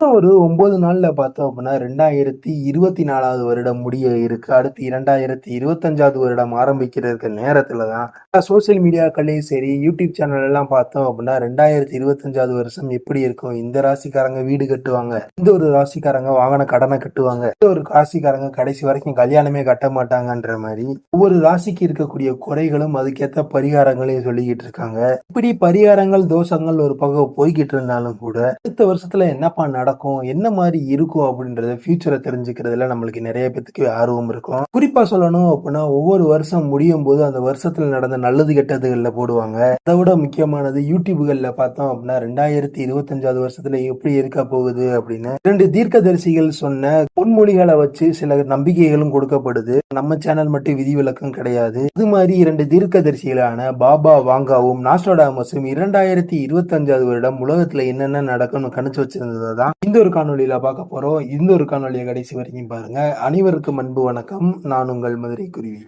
ஒரு ஒன்பது நாள்ல பார்த்தோம் அப்படின்னா ரெண்டாயிரத்தி இருபத்தி நாலாவது வருடம் முடிய இருக்கு. அடுத்து இரண்டாயிரத்தி இருபத்தஞ்சாவது வருடம் ஆரம்பிக்கிறதுக்கு நேரத்தில் தான் சோசியல் மீடியாக்கள்லையும் சரி யூடியூப் சேனல் எல்லாம் பார்த்தோம் அப்படின்னா ரெண்டாயிரத்தி இருபத்தஞ்சாவது வருஷம் எப்படி இருக்கும்? இந்த ராசிக்காரங்க வீடு கட்டுவாங்க. இந்த ஒரு ராசிக்காரங்க வாகன கடனை கட்டுவாங்க. இந்த ஒரு ராசிக்காரங்க கடைசி வரைக்கும் கல்யாணமே கட்ட மாட்டாங்கன்ற மாதிரி ஒவ்வொரு ராசிக்கு இருக்கக்கூடிய குறைகளும் அதுக்கேற்ற பரிகாரங்களையும் சொல்லிக்கிட்டு இருக்காங்க. இப்படி பரிகாரங்கள் தோஷங்கள் ஒரு பக்கம் போய்கிட்டு இருந்தாலும் கூட அடுத்த வருஷத்துல என்னப்பா நடக்கும் என்ன மாதிரி இருக்கும் அப்படின்றத ஃபியூச்சரை தெரிஞ்சுக்கிறதுல நம்மளுக்கு நிறைய பேத்துக்கு ஆர்வம் இருக்கும். குறிப்பா சொல்லணும் அப்படின்னா ஒவ்வொரு வருஷம் முடியும் போது அந்த வருஷத்துல நடந்த நல்லது கெட்டதுகள்ல போடுவாங்க. அதை விட முக்கியமானது யூடியூப்களில் பார்த்தோம் அப்படின்னா ரெண்டாயிரத்தி இருபத்தஞ்சாவது வருஷத்துல எப்படி இருக்க போகுது அப்படின்னு. ரெண்டு தீர்க்கதரிசிகள் சொன்ன பொன்மொழிகளை வச்சு சில நம்பிக்கைகளும் கொடுக்கப்படுது. நம்ம சேனல் மட்டும் விதிவிலக்கும் கிடையாது. இது மாதிரி இரண்டு தீர்க்கதரிசிகளான பாபா வாங்காவும் நாஸ்டோடாமஸும் இரண்டாயிரத்தி இருபத்தஞ்சாவது வருடம் உலகத்துல என்னென்ன நடக்கும்னு கணிச்சு வச்சிருந்ததை தான் இந்த ஒரு காணொலியில பார்க்க போறோம். இந்த ஒரு காணொலியை கடைசி வரைக்கும் பாருங்க. அனைவருக்கும் அன்பு வணக்கம். நான் உங்கள் மதுரை குருவி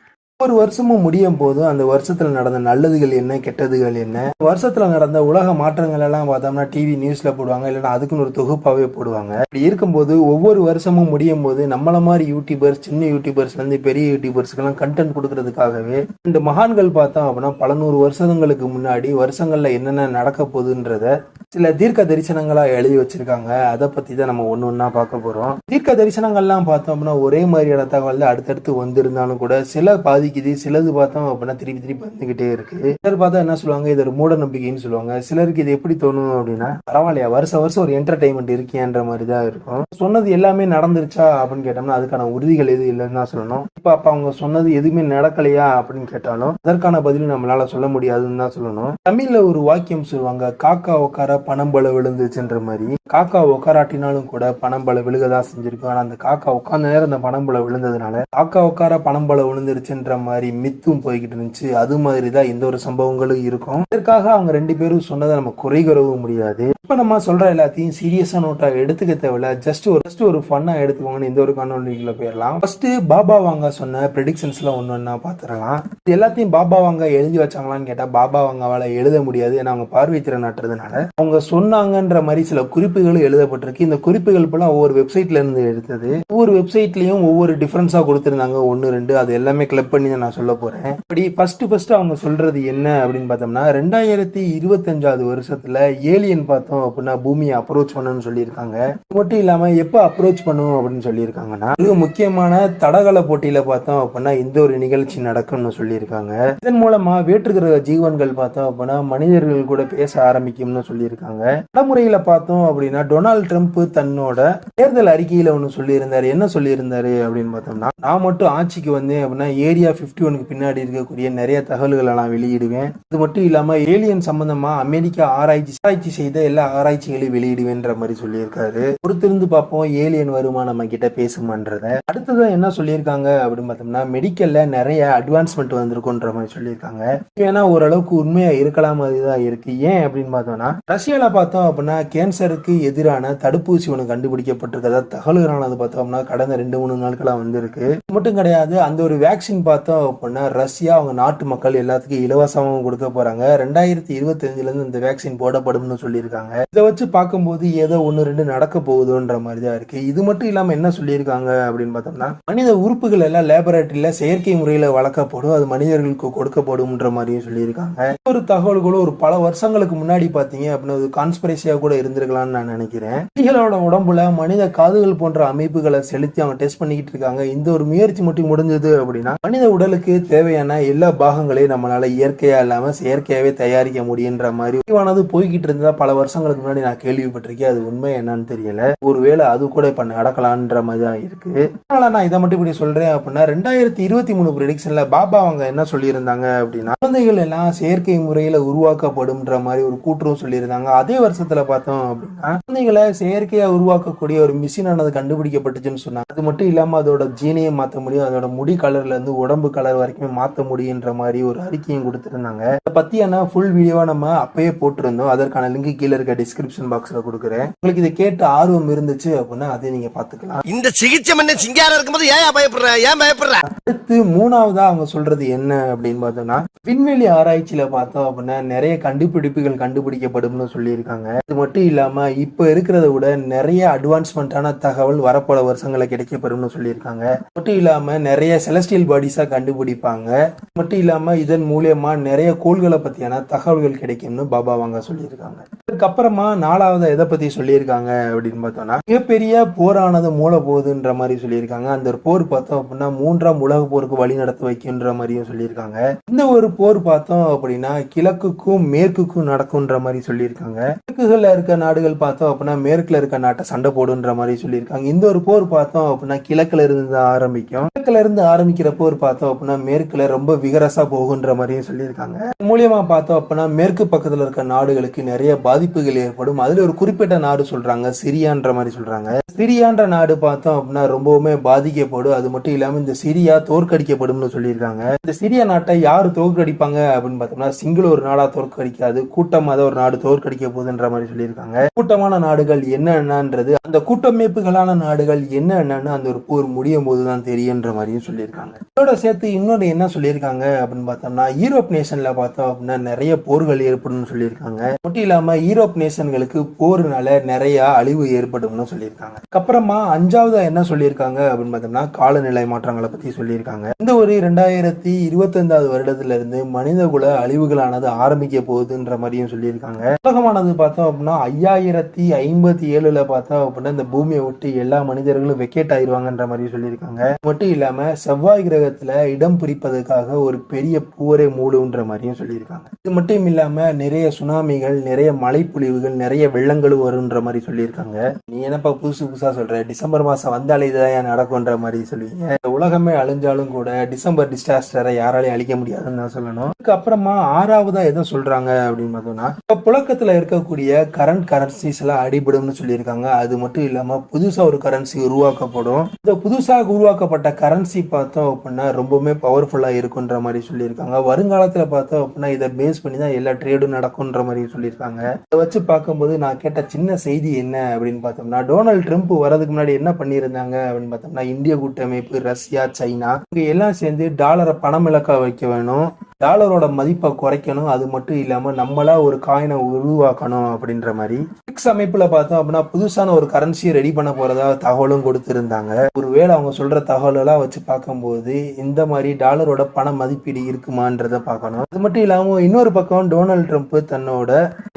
ஒரு வருஷமும் முடியும் போது அந்த வருஷத்துல நடந்த நல்லதுகள் என்ன கெட்டதுகள் என்ன? வருஷத்துல நடந்த உலக மாற்றங்கள் எல்லாம் பார்த்தோம்னா டிவி நியூஸ்ல போடுவாங்க இல்லைன்னா அதுக்குன்னு ஒரு தொகுப்பாவே போடுவாங்க. இப்படி இருக்கும்போது ஒவ்வொரு வருஷமும் முடியும் போது நம்மள மாதிரி யூடியூபர்ஸ் சின்ன யூடியூபர்ஸ்ல இருந்து பெரிய யூடியூபர்ஸ்க்கெல்லாம் கண்டென்ட் கொடுக்கறதுக்காகவே இந்த மகான்கள் பார்த்தோம் அப்படின்னா பல நூறு வருஷங்களுக்கு முன்னாடி வருஷங்கள்ல என்னென்ன நடக்க போகுதுன்றத சில தீர்க்க தரிசனங்களா எழுதி வச்சிருக்காங்க. அதை பத்தி தான் நம்ம ஒண்ணு ஒன்னா பார்க்க போறோம். தீர்க்க தரிசனங்கள்லாம் பார்த்தோம் அப்படின்னா ஒரே மாதிரியான தகவல் தான் அடுத்தடுத்து வந்திருந்தாலும் கூட சில பாதிக்குது சிலது பார்த்தோம் அப்படின்னா திருப்பி திருப்பி வந்துகிட்டே இருக்கு. சிலர் பார்த்தா என்ன சொல்லுவாங்க? இது ஒரு மூட நம்பிக்கைன்னு சொல்லுவாங்க. சிலருக்கு இது எப்படி தோணும் அப்படின்னா பரவாயில்லையா வருஷம் வருஷம் ஒரு என்டர்டைன்மெண்ட் இருக்கியான்ற மாதிரி தான் இருக்கும். சொன்னது எல்லாமே நடந்துருச்சா அப்படின்னு கேட்டோம்னா அதுக்கான உறுதிகள் எதுவும் இல்லைன்னு தான் சொல்லணும். இப்ப அப்ப அவங்க சொன்னது எதுவுமே நடக்கலையா அப்படின்னு கேட்டாலும் அதற்கான பதில் நம்மளால சொல்ல முடியாதுன்னு தான் சொல்லணும். தமிழ்ல ஒரு வாக்கியம் சொல்லுவாங்க காக்கா உட்கார பணம் பல விழுந்துச்சுன்ற மாதிரி. காக்கா உட்காராட்டினாலும் கூட பணம் பல விழுகதான் செஞ்சிருக்கும். ஆனா அந்த காக்கா உட்கார்ந்த நேரம் அந்த பணம் பல விழுந்ததுனால காக்கா உட்கார பணம் பல விழுந்துருச்சுன்ற மாதிரி மித்தும் போய்கிட்டு இருந்துச்சு. அது மாதிரி தான் எந்த ஒரு சம்பவங்களும் இருக்கும். இதற்காக அவங்க ரெண்டு பேரும் சொன்னதை நம்ம குறை கூறவும் முடியாது. இப்போ நம்ம சொல்ற எல்லாத்தையும் சீரியஸா நோட்டா எடுத்துக்க தேவையில்ல. ஜஸ்ட் ஒரு ஜஸ்ட் ஒரு ஃபன்னா எடுத்துக்கோங்கன்னு இந்த ஒரு காணொலிக்குள்ள போயிடலாம். ஃபர்ஸ்ட் பாபா வாங்க சொன்ன ப்ரெடிக்ஷன்ஸ்ல ஒன்னு ஒன்னா பாத்துறலாம் இது எல்லாத்தையும் பாபா வாங்க எழுதி வச்சாங்களான்னு கேட்டா பாபா வாங்காவால் எழுத முடியாது. ஏன்னா அவங்க பார்வை திறன் நட்டுறதுனால அவங்க சொன்னாங்கன்ற மாதிரி சில குறிப்புகளும் எழுதப்பட்டிருக்கு. இந்த குறிப்புகள் போல ஒவ்வொரு வெப்சைட்ல இருந்து எடுத்தது. ஒவ்வொரு வெப்சைட்லயும் ஒவ்வொரு டிஃபரன்ஸா கொடுத்திருந்தாங்க. ஒன்னு ரெண்டு அது எல்லாமே கிளப் பண்ணி தான் நான் சொல்ல போறேன். இப்படி ஃபர்ஸ்ட் ஃபர்ஸ்ட் அவங்க சொல்றது என்ன அப்படின்னு பார்த்தோம்னா ரெண்டாயிரத்தி இருபத்தஞ்சாவது வருஷத்துல ஏலியன் பார்த்தோம் அப்படின்னா பூமியை அப்ரோச் பண்ணணும்னு சொல்லியிருக்காங்க. மட்டும் இல்லாம எப்ப அப்ரோச் பண்ணும் அப்படின்னு சொல்லியிருக்காங்கன்னா மிக முக்கியமான தடகள போட்டியில பார்த்தோம் அப்படின்னா இந்த ஒரு நிகழ்ச்சி நடக்கும்னு சொல்லியிருக்காங்க. இதன் மூலமா வேற்றுகிற ஜீவன்கள் பார்த்தோம் அப்படின்னா மனிதர்கள் கூட பேச ஆரம்பிக்கும்னு சொல்லியிருக்காங்க. நடைமுறையில பார்த்தோம் அப்படின்னா டொனால்ட் ட்ரம்ப் தன்னோட தேர்தல் அறிக்கையில ஒன்று சொல்லியிருந்தாரு. என்ன சொல்லியிருந்தாரு அப்படின்னு பார்த்தோம்னா நான் மட்டும் ஆட்சிக்கு வந்தேன் அப்படின்னா ஏரியா ஃபிஃப்டி ஒனுக்கு பின்னாடி இருக்கக்கூடிய நிறைய தகவல்களை நான் வெளியிடுவேன். அது மட்டும் இல்லாமல் ஏலியன் சம்பந்தமா அமெரிக்கா ஆராய்ச்சி ஆராய்ச்சி செய்த எல்லா ஆராய்ச்சிகளையும் வெளியிடுவேன்ற மாதிரி சொல்லியிருக்காரு. பொறுத்திருந்து பார்ப்போம் ஏலியன் வருமா நம்ம கிட்ட பேசுமான்றத. அடுத்ததான் என்ன சொல்லியிருக்காங்க அப்படின்னு பார்த்தோம்னா மெடிக்கல்ல நிறைய அட்வான்ஸ்மெண்ட் வந்திருக்குன்ற மாதிரி சொல்லியிருக்காங்க. ஏன்னா ஓரளவுக்கு உண்மையா இருக்கலாம் மாதிரிதான் இருக்கு. ஏன் அப்படின்னு பார்த்தோம்னா ரஷ்யால பார்த்தோம் அப்படின்னா கேன்சருக்கு எதிரான தடுப்பூசி ஒன்று கண்டுபிடிக்கப்பட்டிருக்கிறதா தகவல்களானது பார்த்தோம்னா கடந்த ரெண்டு மூணு நாட்களா வந்திருக்கு. மட்டும் கிடையாது அந்த ஒரு வேக்சின் பார்த்தோம் அப்படின்னா ரஷ்யா அவங்க நாட்டு மக்கள் எல்லாத்துக்கும் இலவசமாகவும் கொடுக்க போறாங்க. ரெண்டாயிரத்தி இருபத்தி அஞ்சுல இருந்து இந்த வேக்சின் போடப்படும்னு சொல்லியிருக்காங்க. இதை வச்சு பார்க்கும்போது ஏதோ ஒன்று ரெண்டு நடக்க போகுதுன்ற மாதிரி தான் இருக்கு. இது மட்டும் இல்லாம என்ன சொல்லியிருக்காங்க அப்படின்னு பார்த்தோம்னா மனித உறுப்புகள் எல்லாம் லேபரேட்டரியில செயற்கை முறையில் வளர்க்கப்படும். அது மனிதர்களுக்கு கொடுக்கப்படும்ன்ற மாதிரியும் சொல்லியிருக்காங்க. ஒரு தகவல்களும் ஒரு பல வருஷங்களுக்கு முன்னாடி பார்த்தீங்க அப்படின்னு ஒரு கான்ஸ்பிரசியா கூட இருந்திருக்கலாம்னு நான் நினைக்கிறேன். எலிகளோட உடம்புல மனித காதுகள் போன்ற அமைப்புகளை செலுத்தி அவங்க டெஸ்ட் பண்ணிக்கிட்டு இருக்காங்க. இந்த ஒரு முயற்சி மட்டும் முடிஞ்சது அப்படின்னா மனித உடலுக்கு தேவையான எல்லா பாகங்களையும் நம்மளால இயற்கையா இல்லாம செயற்கையாவே தயாரிக்க முடியுன்ற மாதிரி முடிவானது போய்கிட்டு இருந்ததா பல வருஷங்களுக்கு முன்னாடி நான் கேள்விப்பட்டிருக்கேன். அது உண்மை என்னன்னு தெரியல. ஒருவேளை அது கூட இப்ப நடக்கலான்ற மாதிரி தான் இருக்கு. அதனால நான் இதை மட்டும் இப்படி சொல்றேன் அப்படின்னா ரெண்டாயிரத்தி இருபத்தி மூணு ப்ரெடிக்ஷன்ல பாபா அவங்க என்ன சொல்லியிருந்தாங்க அப்படின்னா குழந்தைகள் எல்லாம் செயற்கை முறையில உருவாக்கப்படும்ன்ற மாதிரி ஒரு கூற்றும் சொல்லியிருந்தாங்க. அதே வருஷத்துல பார்த்தோம் அப்படின்னா குழந்தைகளை செயற்கையா உருவாக்கக்கூடிய ஒரு மிஷின் ஆனது கண்டுபிடிக்கப்பட்டுச்சுன்னு சொன்னாங்க. அது மட்டும் இல்லாம அதோட ஜீனையை மாற்ற முடியும். அதோட முடி கலர்ல இருந்து உடம்பு உடம்பு கலர் வரைக்கும் மாற்ற முடியுன்ற மாதிரி ஒரு அறிக்கையும் கொடுத்துருந்தாங்க. இதை பற்றியான ஃபுல் வீடியோவை நம்ம அப்பயே போட்டிருந்தோம். அதற்கான லிங்க் கீழே இருக்க டிஸ்கிரிப்ஷன் பாக்ஸில் கொடுக்குறேன். உங்களுக்கு இதை கேட்டு ஆர்வம் இருந்துச்சு அப்படின்னா அதை நீங்கள் பார்த்துக்கலாம். இந்த சிகிச்சை மண்ண சிங்காரம் இருக்கும்போது ஏன் பயப்படுற? ஏன் பயப்படுற? அடுத்து மூணாவதா அவங்க சொல்றது என்ன அப்படின்னு பார்த்தோம்னா விண்வெளி ஆராய்ச்சியில பார்த்தோம் அப்படின்னா நிறைய கண்டுபிடிப்புகள் கண்டுபிடிக்கப்படும்னு சொல்லியிருக்காங்க. இது மட்டும் இல்லாம இப்ப இருக்கிறத விட நிறைய அட்வான்ஸ்மெண்டான தகவல் வரப்போற வருஷங்களை கிடைக்கப்பெறும்னு சொல்லியிருக்காங்க. மட்டும் இல்லாம நிறைய செலஸ்டியல் பாடிஸா கண்டுபிடிப்பாங்க. மட்டும் இல்லாம இதன் மூலியமா நிறைய கோள்களை பத்தியான தகவல்கள் கிடைக்கும்னு பாபா வாங்க சொல்லியிருக்காங்க. அதுக்கப்புறமா நாலாவது எதை பத்தி சொல்லியிருக்காங்க அப்படின்னு பார்த்தோம்னா மிகப்பெரிய போரானது மூல போகுதுன்ற மாதிரி சொல்லியிருக்காங்க. அந்த ஒரு போர் பார்த்தோம் அப்படின்னா மூன்றாம் உலக போருக்கு வழி நடத்த வைக்கின்ற மாதிரியும் சொல்லியிருக்காங்க. இந்த ஒரு போர் பார்த்தோம் அப்படின்னா கிழக்குக்கும் மேற்குக்கும் நடக்கும்ன்ற மாதிரி சொல்லியிருக்காங்க. கிழக்குகள்ல இருக்க நாடுகள் பார்த்தோம் அப்படின்னா மேற்குல இருக்க நாட்டை சண்டை போடுன்ற மாதிரி சொல்லியிருக்காங்க. இந்த ஒரு போர் பார்த்தோம் அப்படின்னா கிழக்குல இருந்து தான் ஆரம்பிக்கும். கிழக்குல இருந்து ஆரம்பிக்கிற போர் பார்த்தோம் அப்படின்னா மேற்குல ரொம்ப விகரசா போகுன்ற மாதிரியும் சொல்லியிருக்காங்க. மூலியமா பார்த்தோம் அப்படின்னா மேற்கு பக்கத்துல இருக்க நாடுகளுக்கு நிறைய பாதிப்புகள் ஏற்படும். அதுல ஒரு குறிப்பிட்ட நாடு சொல்றாங்க சிரியான்ற மாதிரி சொல்றாங்க. சிரியான்ற நாடு பார்த்தோம் அப்படின்னா ரொம்பவுமே பாதிக்கப்படும். அது மட்டும் இல்லாம இந்த சிரியா தோற்கடிக்கப்படும்னு சொல்லியிருக்காங்க. இந்த சிரியா நாட்டை யார் தோற்கடிப்பாங்க அப்படின்னு பார்த்தோம்னா சிங்கிள் ஒரு நாடா தோற்கடிக்காது கூட்டமாக தான் ஒரு நாடு தோற்கடிக்க போகுதுன்ற மாதிரி சொல்லியிருக்காங்க. கூட்டமான நாடுகள் என்னென்னன்றது அந்த கூட்டமைப்புகளான நாடுகள் என்னென்னு அந்த ஒரு போர் முடியும் போது தான் தெரியுன்ற மாதிரியும் சொல்லியிருக்காங்க. இதோட சேர்த்து இன்னொரு என்ன சொல்லியிருக்காங்க அப்படின்னு பார்த்தோம்னா யூரோப் நேஷன்ல பார்த்தோம் அப்படின்னா நிறைய போர்கள் ஏற்படும் சொல்லியிருக்காங்க. மட்டும் இல்லாம யூரோப் நேஷன்களுக்கு போர்னால நிறைய அழிவு ஏற்படும்னு சொல்லியிருக்காங்க. அப்புறமா அஞ்சாவது என்ன சொல்லியிருக்காங்க அப்படின்னு பார்த்தோம்னா காலநிலை மாற்றங்களை பத்தி சொல்லியிருக்காங்க. இந்த ஒரு ரெண்டாயிரத்தி இருபத்தைந்தாவது வருடத்துல இருந்து மனிதகுல அழிவுகளானது ஆரம்பிக்க போகுதுன்ற மாதிரியும் சொல்லியிருக்காங்க. உலகமானது பார்த்தோம் அப்படின்னா ஐயாயிரத்தி ஐம்பத்தி ஏழுல பார்த்தோம் அப்படின்னா இந்த பூமியை விட்டு எல்லா மனிதர்களும் வெக்கேட் ஆயிருவாங்கன்ற மாதிரி சொல்லியிருக்காங்க. மட்டும் இல்லாம செவ்வாய் கிரகத்துல இடம் பிடிப்பதற்காக ஒரு பெரிய போரை மூடுன்ற மாதிரியும் சொல்லியிருக்காங்க. இது மட்டும் இல்லாம நிறைய சுனாமிகள் நிறைய மழைப்பொழிவுகள் நிறைய வெள்ளங்களும் வருன்ற மாதிரி சொல்லியிருக்காங்க. நீ என்னப்பா புதுசு புதுசா சொல்ற? டிசம்பர் மாசம் வந்தாலே இதுதான் நடக்கும்ன்ற மாதிரி சொல்லுவீங்க. இந்த உலகமே அழிஞ்சாலும் கூட டிசம்பர் டிசாஸ்டரை யாராலையும் அழிக்க முடியாதுன்னு நான் சொல்லணும். அதுக்கப்புறமா ஆறாவதா எதை சொல்றாங்க அப்படின்னு பார்த்தோம்னா இப்ப புழக்கத்துல இருக்கக்கூடிய கரண்ட் கரன்சிஸ் எல்லாம் அடிபடும்னு சொல்லியிருக்காங்க. அது மட்டும் இல்லாம புதுசா ஒரு கரன்சி உருவாக்கப்படும். இந்த புதுசாக உருவாக்கப்பட்ட கரன்சி பார்த்தோம் அப்படின்னா ரொம்பவுமே பவர்ஃபுல்லா இருக்குன்ற மாதிரி சொல்லியிருக்காங்க. வருங்காலத்துல பார்த்தோம் அப்படின்னா இதை பேஸ் பண்ணி தான் எல்லா ட்ரேடும் நடக்கும்ன்ற மாதிரி சொல்லியிருக்காங்க. இதை வச்சு பார்க்கும்போது நான் கேட்ட சின்ன செய்தி என்ன அப்படின்னு பார்த்தோம்னா டொனால்டு ட்ரம்ப் வரதுக்கு முன்னாடி என்ன பண்ணியிருந்தாங்க அப்படின்னு பார்த்தோம்னா இந்திய கூட்டமைப்பு ரஷ்யா சைனா இவங்க எல்லாம் சேர்ந்து டாலரை பணம் வைக்க வேணும். டாலரோட மதிப்பை குறைக்கணும் அது மட்டும் இல்லாம நம்மளா ஒரு காயினை உருவாக்கணும் அப்படின்ற மாதிரி. பிக்ஸ் அமைப்புல பார்த்தோம் அப்படின்னா புதுசான ஒரு கரன்சியை ரெடி பண்ண போறதா தகவலும் கொடுத்திருந்தாங்க. ஒருவேளை அவங்க சொல்ற தகவலெல்லாம் வச்சு பார்க்கும்போது இந்த மாதிரி டாலரோட பண மதிப்பீடு இருக்குமான்றத பார்க்கணும். அது மட்டும் இல்லாம இன்னொரு பக்கம் டொனால்ட் ட்ரம்ப் தன்னோட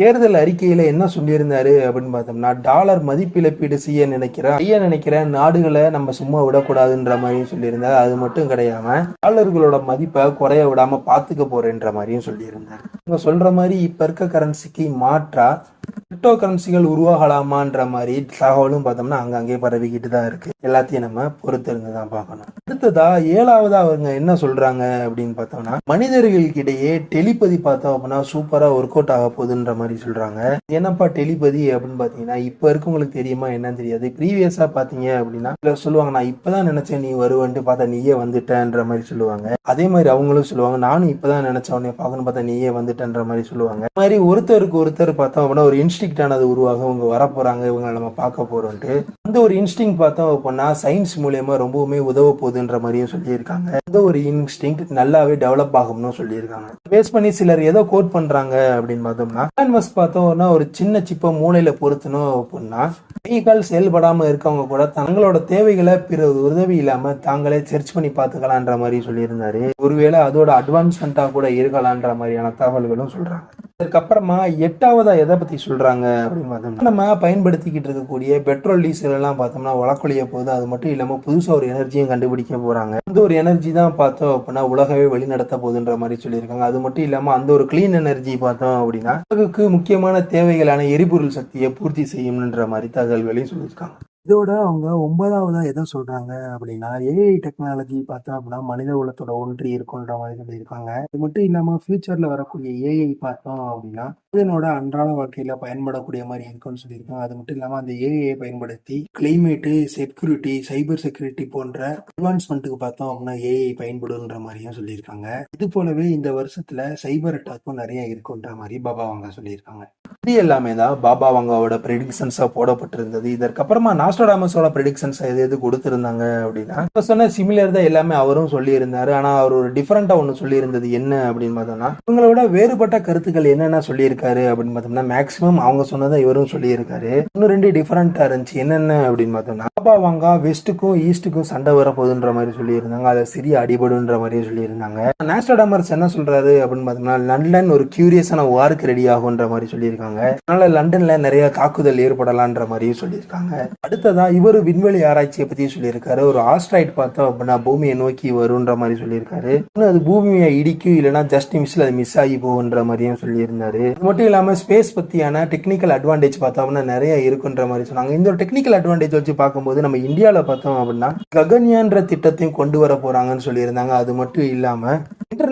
தேர்தல் அறிக்கையில என்ன சொல்லியிருந்தாரு அப்படின்னு பார்த்தோம்னா டாலர் மதிப்பிழப்பீடு செய்ய நினைக்கிற செய்ய நினைக்கிற நாடுகளை நம்ம சும்மா விடக்கூடாதுன்ற மாதிரி சொல்லியிருந்தாரு. அது மட்டும் கிடையாம டாலர்களோட மதிப்பை குறைய விடாம பார்த்துக்க போறேன்ற மாதிரியும் சொல்லியிருந்தார். இவங்க சொல்ற மாதிரி இப்ப இருக்க கரன்சிக்கு மாற்றா கிரிப்டோ கரன்சிகள் உருவாகலாமான்ற மாதிரி தகவலும் பார்த்தோம்னா அங்கங்கே பரவிக்கிட்டு தான் இருக்கு. எல்லாத்தையும் நம்ம பொறுத்திருந்து தான் பார்க்கணும். அடுத்ததா ஏழாவதா அவங்க என்ன சொல்றாங்க அப்படின்னு பார்த்தோம்னா மனிதர்களுக்கிடையே டெலிபதி பார்த்தோம் அப்படின்னா சூப்பரா ஒர்க் அவுட் ஆக போகுதுன்ற மாதிரி சொல்றாங்க. என்னப்பா டெலிபதி அப்படின்னு பாத்தீங்கன்னா இப்ப இருக்கவங்களுக்கு தெரியுமா என்னன்னு தெரியாது. ப்ரீவியஸா பாத்தீங்க அப்படின்னா சொல்லுவாங்க நான் இப்பதான் நினைச்சேன் நீ வருவன்ட்டு பார்த்தா நீயே வந்துட்டேன்ற மாதிரி சொல்லுவாங்க. அதே மாதிரி அவங்களும் சொல்லுவாங்க நானும் இப்பதான் நினைச்ச உடனே பார்க்கணும் பார்த்தா நீயே வந்துட்டேன்ற மாதிரி சொல்லுவாங்க. மாதிரி ஒருத்தருக்கு ஒருத்தர் பார்த்தோம் அப்படின்னா ஒரு இன்ஸ்டிக்ட் ஆனது உருவாக இவங்க வரப்போறாங்க இவங்க நம்ம பார்க்க போறோம்ட்டு அந்த ஒரு இன்ஸ்டிங் பார்த்தோம் அப்படின்னா சயின்ஸ் மூலியமா ரொம்பவுமே உதவ போகுதுன்ற மாதிரியும் சொல்லியிருக்காங்க. அந்த ஒரு இன்ஸ்டிங் நல்லாவே டெவலப் ஆகும்னு சொல்லியிருக்காங்க. பேஸ் பண்ணி சிலர் ஏதோ கோட் பண்றாங்க அப்படின்னு பார்த்தோம்னா கேன்வஸ் பார்த்தோம்னா ஒரு சின்ன சிப்பை மூளையில பொருத்தணும் அப்படின்னா கைகால் செயல்படாம இருக்கவங்க கூட தங்களோட தேவைகளை பிற உதவி இல்லாம தாங்களே சர்ச் பண்ணி பார்த்துக்கலான்ற மாதிரி சொல்லியிருந்தாரு. ஒருவேளை அதோட அட்வான்ஸ்மெண்ட்டாக கூட இருக்கலான்ற மாதிரியான தகவல்களும் சொல்றாங்க. அதுக்கப்புறமா எட்டாவதா எதை பத்தி சொல்றாங்க? அப்படின்னு பார்த்தோம்னா நம்ம பயன்படுத்திக்கிட்டு இருக்கக்கூடிய பெட்ரோல் டீசல் எல்லாம் பார்த்தோம்னா உலக்கொழிய போகுது. அது மட்டும் இல்லாம புதுசா ஒரு எனர்ஜியும் கண்டுபிடிக்க போறாங்க. அந்த ஒரு எனர்ஜி தான் பார்த்தோம் அப்படின்னா உலகவே வழிநடத்த போகுதுன்ற மாதிரி சொல்லியிருக்காங்க. அது மட்டும் இல்லாம அந்த ஒரு கிளீன் எனர்ஜி பார்த்தோம் அப்படின்னா உலகுக்கு முக்கியமான தேவைகளான எரிபொருள் சக்தியை பூர்த்தி செய்யும்ன்ற மாதிரி தகவல்களையும் சொல்லியிருக்காங்க. இதோட அவங்க ஒன்பதாவதா எதை சொல்றாங்க அப்படின்னா ஏஐ டெக்னாலஜி பார்த்தோம் அப்படின்னா மனித உலகத்தோட ஒன்றி இருக்குன்ற மாதிரி சொல்லியிருக்காங்க. இது மட்டும் இல்லாம ஃபியூச்சர்ல வரக்கூடிய ஏஐ பார்த்தோம் அப்படின்னா மனிதனோட அன்றாட வாழ்க்கையில பயன்படக்கூடிய மாதிரி இருக்கும்னு சொல்லியிருக்காங்க. அது மட்டும் இல்லாம அந்த ஏஐயை பயன்படுத்தி கிளைமேட்டு செக்யூரிட்டி சைபர் செக்யூரிட்டி போன்ற அட்வான்ஸ்மெண்ட்டுக்கு பார்த்தோம் அப்படின்னா ஏஐ பயன்படுன்ற மாதிரியும் சொல்லியிருக்காங்க. இது போலவே இந்த வருஷத்துல சைபர் அட்டாக்கும் நிறைய இருக்குன்ற மாதிரி பாபா அவங்க சொல்லியிருக்காங்க. இது எல்லாமே தான் பாபா வாங்காவோட ப்ரெடிக்ஷன்ஸாக போடப்பட்டிருந்தது. இதற்கப்புறமா நாஸ்டோடாமஸோட ப்ரெடிக்ஷன்ஸ் எது எது கொடுத்துருந்தாங்க அப்படின்னா இப்போ சொன்ன சிமிலர் தான் எல்லாமே அவரும் சொல்லியிருந்தாரு. ஆனால் அவர் ஒரு டிஃப்ரெண்ட்டாக ஒன்று சொல்லியிருந்தது என்ன அப்படின்னு பார்த்தோம்னா இவங்களோட வேறுபட்ட கருத்துக்கள் என்னென்ன சொல்லியிருக்காரு அப்படின்னு பார்த்தோம்னா மேக்ஸிமம் அவங்க சொன்னதை இவரும் சொல்லியிருக்காரு. இன்னும் ரெண்டு டிஃப்ரெண்ட்டாக இருந்துச்சு. என்னென்ன அப்படின்னு பார்த்தோம்னா பாபா வாங்கா வெஸ்ட்டுக்கும் ஈஸ்ட்டுக்கும் சண்டை வரப்போகுதுன்ற மாதிரி சொல்லியிருந்தாங்க. அதை சிறிய அடிபடுன்ற மாதிரியே சொல்லியிருந்தாங்க. நாஸ்டோடாமர்ஸ் என்ன சொல்றாரு அப்படின்னு பார்த்தோம்னா லண்டன் ஒரு கியூரியஸான வார்க்கு ரெடி ஆகுன்ற மாதிரி சொல்லியிருக்காங்க. அதனால லண்டன்ல நிறைய தாக்குதல் ஏற்படலான்ற மாதிரியும் சொல்லியிருக்காங்க. அடுத்ததா இவர் விண்வெளி ஆராய்ச்சியை பத்தி சொல்லியிருக்காரு. ஒரு ஆஸ்ட்ராய்ட் பார்த்தோம் அப்படின்னா பூமியை நோக்கி வருன்ற மாதிரி சொல்லியிருக்காரு. இன்னும் அது பூமியை இடிக்கும் இல்லைன்னா ஜஸ்ட் மிஸ்ல அது மிஸ் ஆகி போகுன்ற மாதிரியும் சொல்லியிருந்தாரு. அது மட்டும் இல்லாம ஸ்பேஸ் பத்தியான டெக்னிக்கல் அட்வான்டேஜ் பார்த்தோம்னா நிறைய இருக்குன்ற மாதிரி சொன்னாங்க. இந்த ஒரு டெக்னிக்கல் அட்வான்டேஜ் வச்சு பார்க்கும்போது நம்ம இந்தியாவில் பார்த்தோம் அப்படின்னா ககன்யான்ற திட்டத்தையும் கொண்டு வர போறாங்கன்னு சொல்லியிருந்தாங்க. அது மட்டும் இல்லாம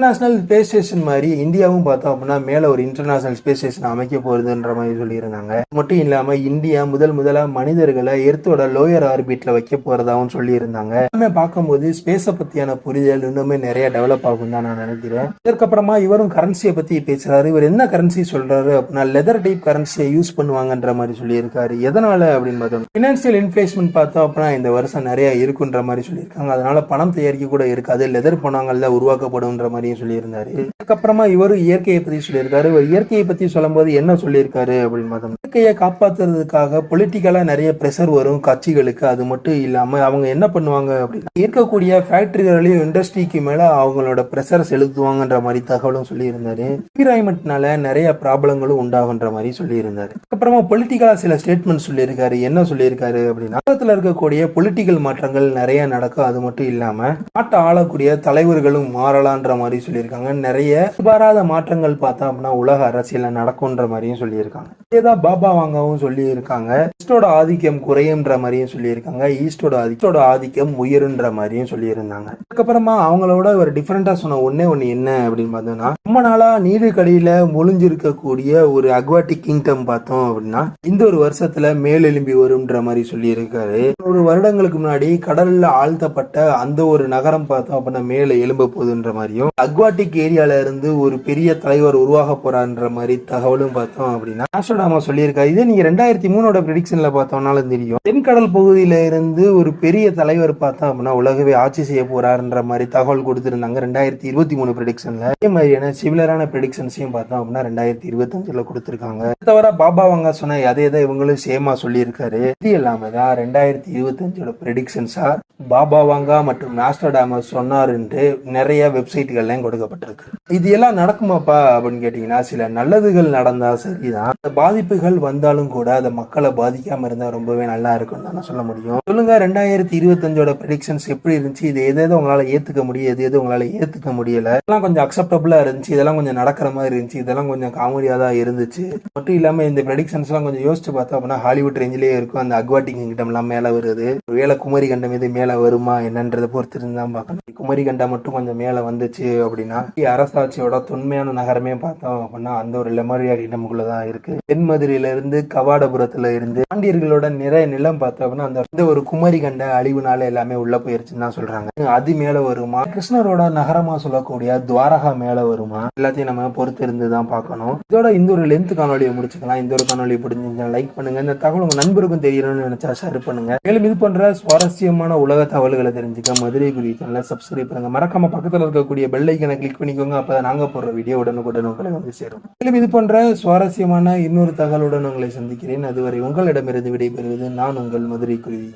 இன்டர்நேஷ்னல் ஸ்பேஸ் ஸ்டேஷன் மாதிரி இந்தியாவும் பார்த்தோம் அப்படின்னா மேலே ஒரு இன்டர்நேஷனல் ஸ்பேஸ் ஸ்டேஷன் அமைக்க போகிறதுன்ற மாதிரி சொல்லியிருந்தாங்க. மட்டும் இல்லாமல் இந்தியா முதல் முதலாக மனிதர்களை எர்த்தோட லோயர் ஆர்பிட்ல வைக்க போறதாவும் சொல்லியிருந்தாங்க. எல்லாமே பார்க்கும்போது ஸ்பேஸை பற்றியான புரிதல் இன்னுமே நிறைய டெவலப் ஆகும் தான் நான் நினைக்கிறேன். இதற்கப்புறமா இவரும் கரன்சியை பற்றி பேசுகிறாரு இவர் என்ன கரன்சி சொல்கிறாரு அப்படின்னா லெதர் டைப் கரன்சியை யூஸ் பண்ணுவாங்கன்ற மாதிரி சொல்லியிருக்காரு. எதனால் அப்படின்னு பார்த்தோம். ஃபினான்ஷியல் இன்ஃபிளேஷன் பார்த்தோம் அப்படின்னா இந்த வருஷம் நிறைய இருக்குன்ற மாதிரி சொல்லியிருக்காங்க. அதனால பணம் தயாரிக்க கூட இருக்காது. லெதர் பணங்கள்ல உருவாக்கப்படும்ன்ற பற்றியும் சொல்லியிருந்தாரு. அதுக்கப்புறமா இவரு இயற்கையை பற்றி சொல்லியிருக்காரு. இவர் இயற்கையை பற்றி சொல்லும்போது என்ன சொல்லியிருக்காரு அப்படின்னு பார்த்தோம் இயற்கையை காப்பாற்றுறதுக்காக பொலிட்டிக்கலா நிறைய ப்ரெஷர் வரும் கட்சிகளுக்கு. அது மட்டும் இல்லாம அவங்க என்ன பண்ணுவாங்க அப்படின்னா இருக்கக்கூடிய ஃபேக்டரிகளையும் இண்டஸ்ட்ரிக்கு மேல அவங்களோட ப்ரெஷர் செலுத்துவாங்கன்ற மாதிரி தகவலும் சொல்லியிருந்தாரு. என்விரான்மெண்ட்னால நிறைய ப்ராப்ளங்களும் உண்டாகுன்ற மாதிரி சொல்லியிருந்தாரு. அதுக்கப்புறமா பொலிட்டிக்கலா சில ஸ்டேட்மெண்ட் சொல்லியிருக்காரு. என்ன சொல்லியிருக்காரு அப்படின்னா உலகத்தில் இருக்கக்கூடிய பொலிட்டிக்கல் மாற்றங்கள் நிறைய நடக்கும். அது மட்டும் இல்லாமல் நாட்டை ஆளக்கூடிய தலைவர்களும் மாறலான்ற மாதிரி சொல்லியிருக்காங்க. நிறைய எதிர்பாராத மாற்றங்கள் பார்த்தா அப்படின்னா உலக அரசியலில் நடக்கும்ன்ற மாதிரியும் சொல்லியிருக்காங்க. இதேதான் பாபா வாங்கவும் சொல்லியிருக்காங்க. ஈஸ்டோட ஆதிக்கம் குறையுன்ற மாதிரியும் சொல்லியிருக்காங்க. ஈஸ்டோட ஆதிக்கோட ஆதிக்கம் உயருன்ற மாதிரியும் சொல்லியிருந்தாங்க. அதுக்கப்புறமா அவங்களோட ஒரு டிஃப்ரெண்டா சொன்ன ஒன்னே ஒண்ணு என்ன அப்படின்னு பார்த்தோம்னா ரொம்ப நாளா நீடு கடியில ஒளிஞ்சிருக்கக்கூடிய ஒரு அக்வாட்டிக் கிங்டம் பார்த்தோம் அப்படின்னா இந்த ஒரு வருஷத்துல மேலெலும்பி வரும்ன்ற மாதிரி சொல்லியிருக்காரு. ஒரு வருடங்களுக்கு முன்னாடி கடல்ல ஆழ்த்தப்பட்ட அந்த ஒரு நகரம் பார்த்தோம் அப்படின்னா மேலே எலும்ப போகுதுன்ற மாதிரியும் அக்வாட்டிக் ஏரியால இருந்து ஒரு பெரிய தலைவர் உருவாக போறான்ற மாதிரி தகவலும் பார்த்தோம் அப்படின்னா ஆஸ்ட்ரோடாமா சொல்லியிருக்காரு. இதே நீங்க ரெண்டாயிரத்தி மூணோட ப்ரெடிக்ஷன்ல பார்த்தோம்னாலும் தெரியும். தென்கடல் பகுதியில இருந்து ஒரு பெரிய தலைவர் பார்த்தோம் அப்படின்னா உலகவே ஆட்சி செய்ய போறாருன்ற மாதிரி தகவல் கொடுத்திருந்தாங்க ரெண்டாயிரத்தி இருபத்தி மூணு ப்ரெடிக்ஷன்ல அதே மாதிரியான சிமிலரான ப்ரெடிக்ஷன்ஸையும் பார்த்தோம் அப்படின்னா ரெண்டாயிரத்தி இருபத்தஞ்சுல கொடுத்திருக்காங்க. தவிர பாபா வாங்க சொன்ன அதே தான் இவங்களும் சேமா சொல்லியிருக்காரு. இது இல்லாம தான் ரெண்டாயிரத்தி இருபத்தஞ்சோட ப்ரெடிக்ஷன்ஸா பாபா வாங்கா மற்றும் நாஸ்டர்டாமஸ் சொன்னாருன்ட்டு நிறைய வெப்சைட்டுகள்லாம் கொடுக்கப்பட்டிருக்கு. இது எல்லாம் நடக்குமாப்பா அப்படின்னு கேட்டீங்கன்னா சில நல்லதுகள் நடந்தா சரிதான். அந்த பாதிப்புகள் வந்தாலும் கூட அதை மக்களை பாதிக்காம இருந்தால் ரொம்பவே நல்லா இருக்கும்னு தான் நான் சொல்ல முடியும். சொல்லுங்க ரெண்டாயிரத்தி இருபத்தஞ்சோட ப்ரெடிக்ஷன்ஸ் எப்படி இருந்துச்சு? இது எது எது ஏற்றுக்க முடியாது முடியும் எது எது ஏற்றுக்க முடியலை முடியல? இதெல்லாம் கொஞ்சம் அக்செப்டபுளாக இருந்துச்சு. இதெல்லாம் கொஞ்சம் நடக்கிற மாதிரி இருந்துச்சு. இதெல்லாம் கொஞ்சம் காமெடியாக தான் இருந்துச்சு. மட்டும் இல்லாமல் இந்த ப்ரெடிக்ஷன்ஸ்லாம் கொஞ்சம் யோசிச்சு பார்த்தோம் அப்படின்னா ஹாலிவுட் ரேஞ்சிலே இருக்கும். அந்த அக்வாட்டிக் கிங்டம்லாம் எல்லாம் வருது. வேலை குமரி கண்டம் இது மேலே வருமா? என்னன்றதை பொறுத்து இருந்து தான் பார்க்கணும். குமரி கண்டம் மட்டும் கொஞ்சம் மேலே வந்துச்சு அப்படின்னா அரசாட்சியோட தொன்மையான நகரமே பார்த்தோம் அப்படின்னா அந்த ஒரு லெமரியா கிங்டமுக்குள்ள தான் இருக்கு. தென்மதுரையில இருந்து கவாடபுரத்துல இருந்து பாண்டியர்களோட நிறைய நிலம் பார்த்தோம்னா அந்த இந்த ஒரு குமரி கண்ட அழிவுனால எல்லாமே உள்ள போயிருச்சுன்னு தான் சொல்றாங்க. அது மேல வருமா? கிருஷ்ணரோட நகரமா சொல்லக்கூடிய துவாரகா மேல வருமா? எல்லாத்தையும் நம்ம பொறுத்து இருந்து தான் பார்க்கணும். இதோட இந்த ஒரு லென்த் காணொலியை முடிச்சுக்கலாம். இந்த ஒரு காணொலி பிடிச்சிருந்தா லைக் பண்ணுங்க. இந்த தகவல் உங்க நண்பருக்கும் தெரியணும்னு நினைச்சா ஷேர் பண்ணுங்க. மேலும் இது போன்ற சுவாரஸ்யமான உலக தகவல்களை தெரிஞ்சுக்க மதுரை குறி சேனலை சப்ஸ்கிரைப் பண்ணுங்க. மறக்காம பக்கத்துல இருக்கக்கூடிய பெல் ஐக்கனை கிளிக் பண்ணிக்கோங்க. அப்பதான் நாங்க போடுற வீடியோ உடனுக்குடன் உங்களை வந்து சேரும். மேலும் இது போன்ற சுவாரஸ்யமான இன்னொரு தகவலுடன் உங்களை சந்திக்கிறேன். அதுவரை உங்களிடம் உங்களிடமிருந்து விடைபெறுவது நான் உங்கள் மதுரை குருவி